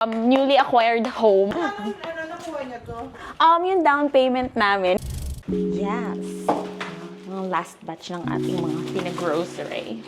um, newly acquired home. Ano, ano nakuha niya to? Um, yung down payment namin. Yes. Mga last batch ng ating mga pinagrocery.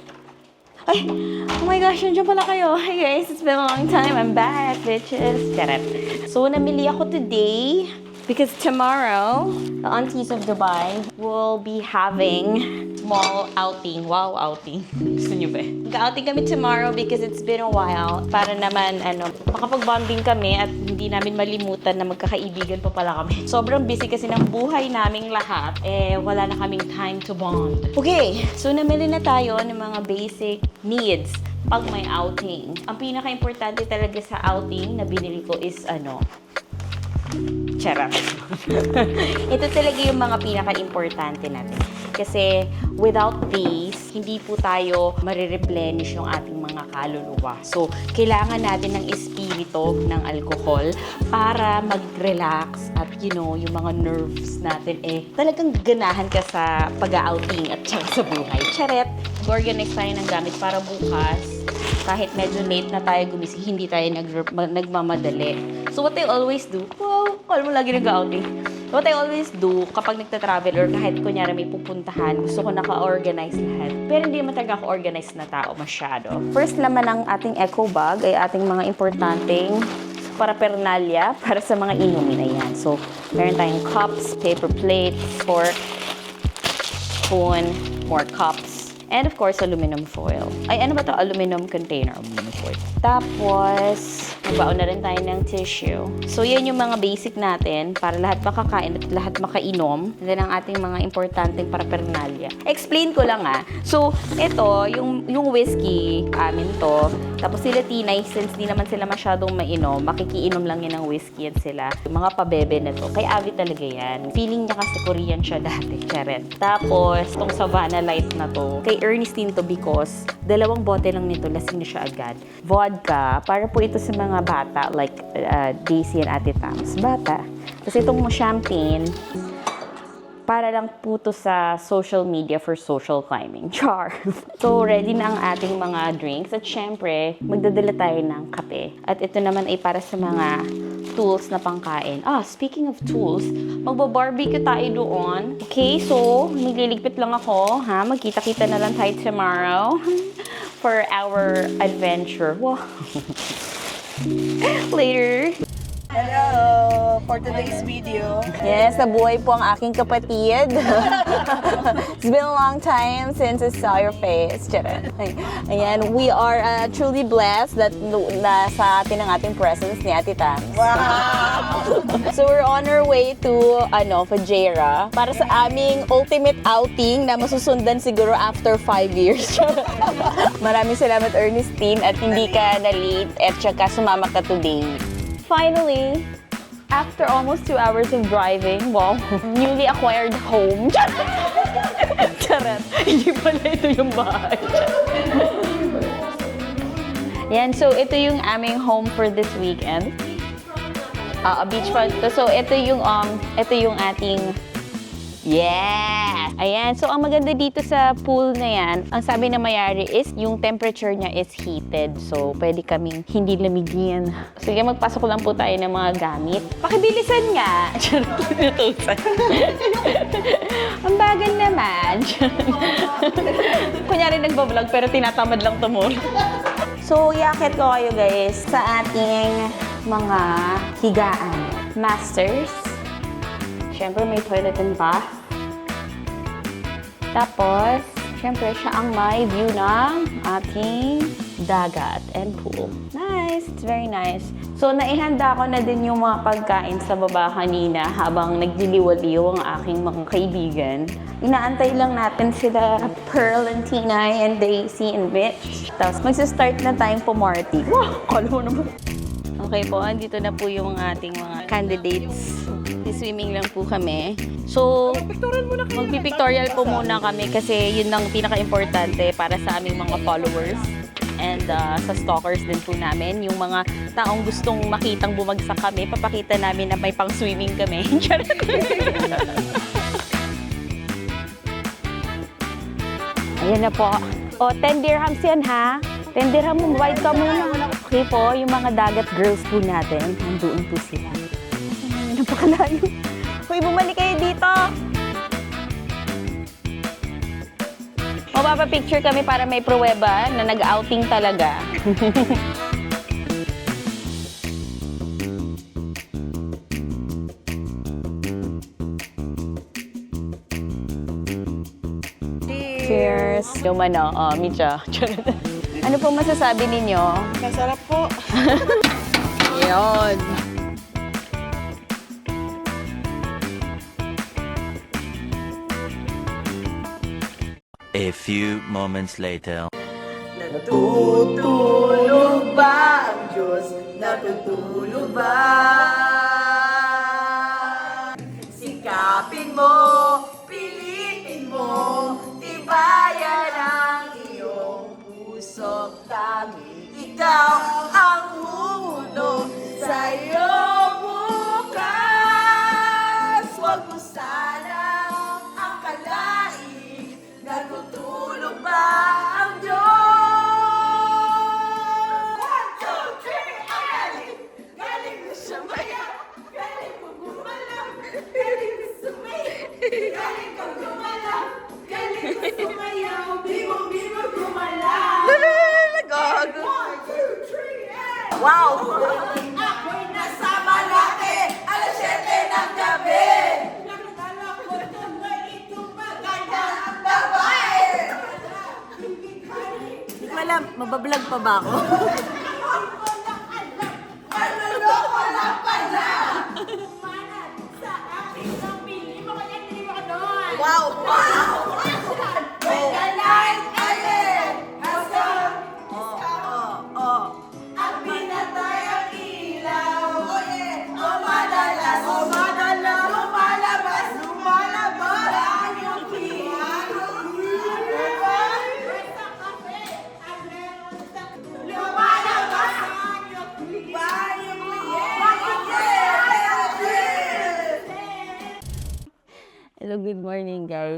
Ay! Oh my gosh, nandiyan pala kayo. Hi guys, it's been a long time. I'm back, bitches. Charot. So, namili ako today because tomorrow, the aunties of Dubai will be having small outing. Wow, outing. Gusto niyo ba? Mag-outing kami tomorrow because it's been a while. Para naman, ano, makapag-bonding kami at hindi namin malimutan na magkakaibigan pa pala kami. Sobrang busy kasi ng buhay naming lahat. Eh, wala na kaming time to bond. Okay, so namili na tayo ng mga basic needs pag may outing. Ang pinaka-importante talaga sa outing na binili ko is ano, Charot. Ito talaga yung mga pinaka-importante natin. Kasi without these, hindi po tayo marireplenish yung ating mga kaluluwa. So, kailangan natin ng espiritu ng alcohol para mag-relax at you know, yung mga nerves natin eh talagang ganahan ka sa pag-outing at saka sa buhay. Charet! Organize tayo ng gamit para bukas kahit medyo late na tayo gumising, hindi tayo nag nagmamadali. So what I always do, wow, alam mo lagi nag-outing. What I always do kapag nagta-travel or kahit kunyari may pupuntahan, gusto ko naka-organize lahat. Pero hindi naman talaga ako organized na tao masyado. First naman ang ating eco bag ay ating mga importanteng para pernalya para sa mga inumin na yan. So, meron tayong cups, paper plates, fork, spoon, more cups, and of course, aluminum foil. Ay, ano ba to? Aluminum container, aluminum foil. Tapos, magbaon na rin tayo ng tissue. So, yan yung mga basic natin para lahat makakain at lahat makainom. And then, ang ating mga importanteng paraphernalia. Explain ko lang ah. So, ito, yung, yung whiskey, amin to. Tapos sila tinay, since di naman sila masyadong mainom, makikiinom lang yan ng whiskey yan sila. Yung mga pabebe na to. Kay Avi talaga yan. Feeling niya kasi Korean siya dati. Charet. Tapos, itong Savannah Light na to. Kay Ernestine to because dalawang bote lang nito, lasing na siya agad. Vodka, para po ito sa mga bata, like uh, Daisy and Ate Tams. Bata. Tapos itong champagne, para lang po to sa social media for social climbing. Char! so, ready na ang ating mga drinks. At syempre, magdadala tayo ng kape. At ito naman ay para sa mga tools na pangkain. Ah, speaking of tools, magba-barbecue tayo doon. Okay, so, magliligpit lang ako. Ha? Magkita-kita na lang tayo tomorrow for our adventure. Wow! Later! For today's video, Yes, nabuhay po ang aking kapatid. It's been a long time since I saw your face. Charot. Ay- Ayan, we are uh, truly blessed that nasa atin ang ating presence ni Ate Tams. So we're on our way to ano, Fajera para sa aming ultimate outing na masusundan siguro after 5 years. Maraming salamat Ernestine at hindi ka na late at saka sumama ka today. Finally, after almost two hours of driving, wow, newly acquired home. Charot. Hindi pala ito yung bahay. Yan, so ito yung aming home for this weekend. A beachfront to. So ito yung um ito yung ating Yes! Ayan. So, ang maganda dito sa pool na yan, ang sabi na mayari is yung temperature niya is heated. So, pwede kaming hindi lamigin. Sige, magpasok lang po tayo ng mga gamit. Pakibilisan nga! Ang bagal naman. Kunyari nagbablog pero tinatamad lang tumulong. So, yakit ko kayo guys sa ating mga higaan. Masters. Siyempre, may toilet and bath. Tapos, siyempre, siya ang may view ng ating dagat and pool. Nice! It's very nice. So, naihanda ko na din yung mga pagkain sa baba kanina habang nagdiliwaliw ang aking mga kaibigan. Inaantay lang natin sila Pearl and Tinay and Daisy and Mitch. Tapos, magsistart na tayong pumarty. Wow! Kala mo naman. Okay po, andito na po yung ating mga candidates. Swimming lang po kami. So, magpipictorial po muna kami kasi yun ang pinaka-importante para sa aming mga followers and uh, sa stalkers din po namin. Yung mga taong gustong makitang bumagsak kami, papakita namin na may pang-swimming kami. Ayan na po. O, 10 dirhams yan ha. 10 dirham, bayad ka muna. Okay po, yung mga dagat girls po natin, nandoon po sila. Ay, napakalayo. Uy, bumalik kayo dito! Mapapapicture kami para may pruweba na nag-outing talaga. Cheers! Yung ano, oh, Micha. ano po masasabi ninyo? Masarap po. Yun. A few moments later. Natutulog ba ang Diyos? Natutulog ba? Sikapin mo, Galing mo siya maya! Galing mo gumalaw! Sumayaw! Galing mo gumalaw! Two, three, and... Wow! Ako'y nasa Malate! Alas 7 ng gabi! Nakadala ko na itong maganda ang babae! Malam, mabablog pa ba ako?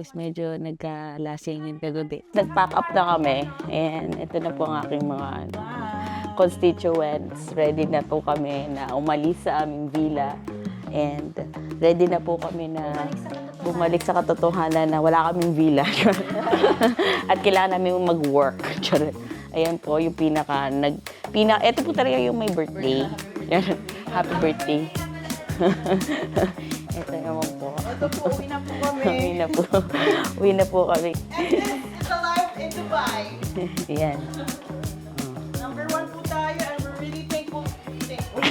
guys. Medyo nagkalasing yung kagabi. Nag-pack up na kami. And ito na po ang aking mga constituents. Ready na po kami na umalis sa aming villa. And ready na po kami na bumalik sa katotohanan na wala kaming villa. At kailangan namin mag-work. Ayan po, yung pinaka, nag, pina, ito po talaga yung may birthday. Happy birthday. ito naman po. Ito po, uwi na po kami. Uwi na po. Uwi na po kami. And this is a life in Dubai. Yan. Number one po tayo and we're really thankful. thankful.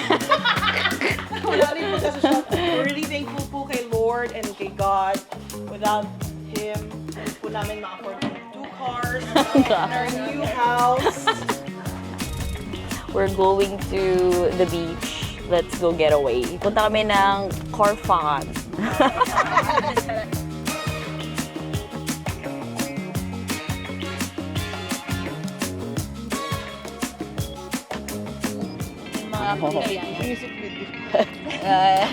Wala rin po kasi siya. We're really thankful po kay Lord and kay God. Without Him, hindi po namin ma-afford two cars and our new house. We're going to the beach. Let's go get away. Punta kami ng Corfan. Music video.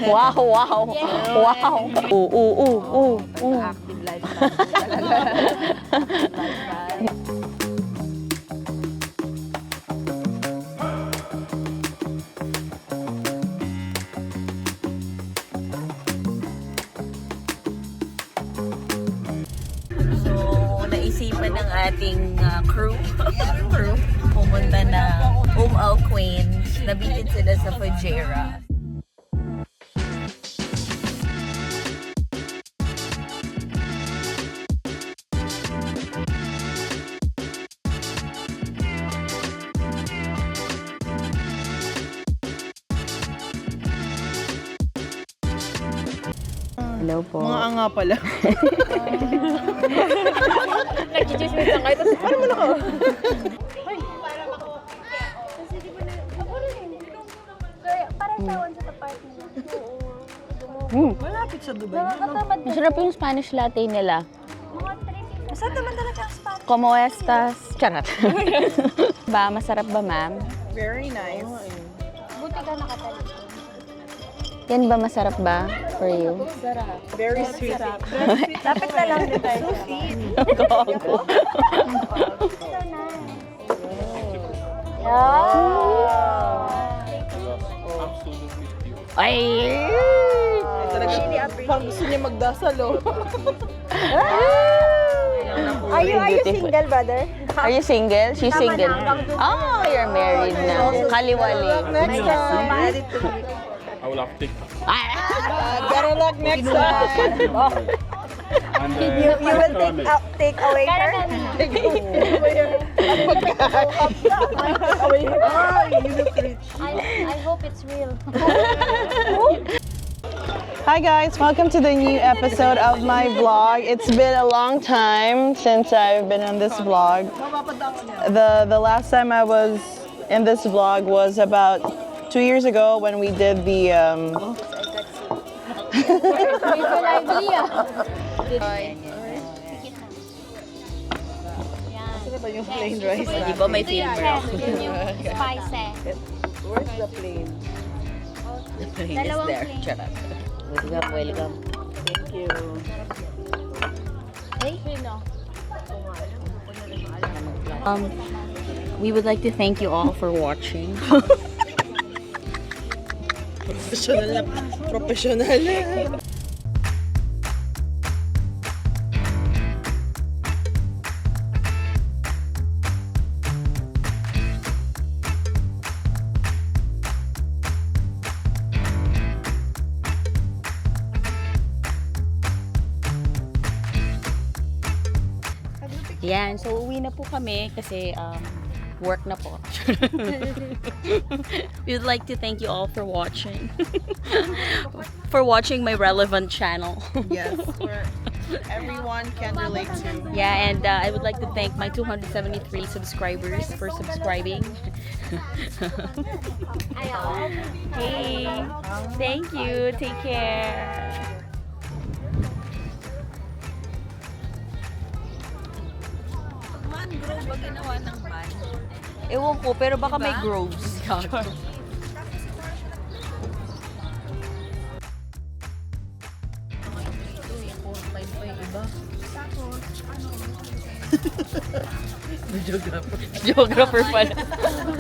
wow, wow. Wow. Oo, oo, oo, oo. Active lifestyle Fujairah. Hello po. Mga anga pala. Nag-chismis lang kayo. Tapos, ano mo na Hmm. Malapit sa Dubai. Masarap yung Spanish latte nila. Masarap naman talaga ang spot. Como estas? Charot. ba, masarap ba, ma'am? Very nice. Buti ka nakatali. Yan ba masarap ba for you? Very sweet. Lapit na lang din tayo. Gago. So nice. Ay! Parang gusto niya magdasal, oh. Are you, are you single, brother? Are you single? She's single. Oh, you're married na. Kaliwali. Next time. I will have TikTok. Better luck next time. And uh, You, you will take, uh, take away her? I, I hope it's real. Hi guys, welcome to the new episode of my vlog. It's been a long time since I've been on this vlog. The the last time I was in this vlog was about two years ago when we did the um, Idea. yung plain rice Di ba may film? Yun yung spices. Where's the plain? Dalawang plain. Welcome, welcome. Thank you. Um, we would like to thank you all for watching. Professional na. Professional. Yan, so uwi na po kami kasi um, work na po. we would like to thank you all for watching. for watching my relevant channel. Yes. Where everyone can relate to. Yeah, and uh, I would like to thank my 273 subscribers for subscribing. hey, thank you. Take care. Ewan ko, pero baka may groves. Geographer pala.